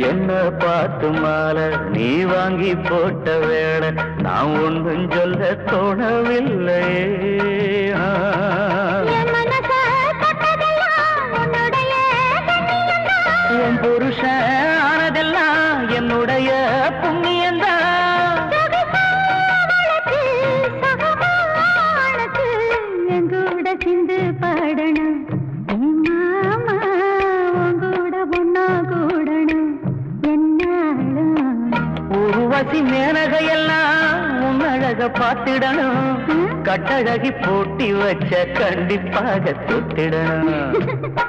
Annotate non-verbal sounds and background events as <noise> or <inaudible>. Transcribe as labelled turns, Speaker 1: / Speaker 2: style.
Speaker 1: காத்து மாலை? நீ வாங்கி போட்ட வேளை நான் ஒன்றும் சொல்ல தோணவில்லை.
Speaker 2: என்
Speaker 1: புருஷன் உருவசி மேனகையெல்லாம் உன் அழக பார்த்திடணும். கட்டழகி போட்டி வச்ச கண்டிப்பாக தொட்டிடணும் <laughs>